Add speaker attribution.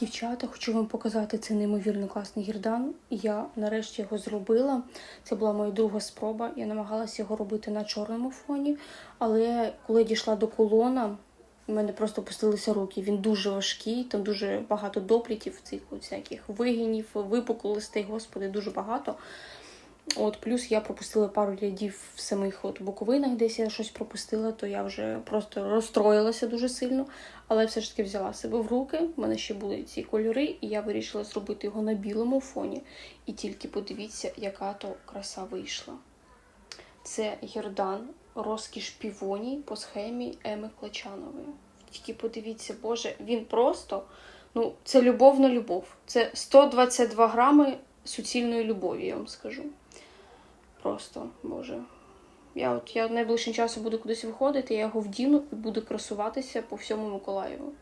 Speaker 1: Дівчата, хочу вам показати цей неймовірно класний гірдан. Я нарешті його зробила. Це була моя друга спроба. Я намагалася його робити на чорному фоні, але коли я дійшла до колона, у мене просто пустилися руки. Він дуже важкий, там дуже багато доплітів, цих всяких вигинів, випуклостей, господи, дуже багато. От, плюс я пропустила пару рядів в самих от боковинах, десь я щось пропустила, то я вже просто розстроїлася дуже сильно. Але все ж таки взяла себе в руки. У мене ще були ці кольори, і я вирішила зробити його на білому фоні. І тільки подивіться, яка то краса вийшла. Це гірдан розкіш півоній по схемі Еми Клечанової. Тільки подивіться, Боже, він просто, ну, це любов на любов. Це 122 грами суцільної любові, я вам скажу. Просто, Боже. Я от я найближчим часом буду кудись виходити, я його вдіну і буду красуватися по всьому Миколаєву.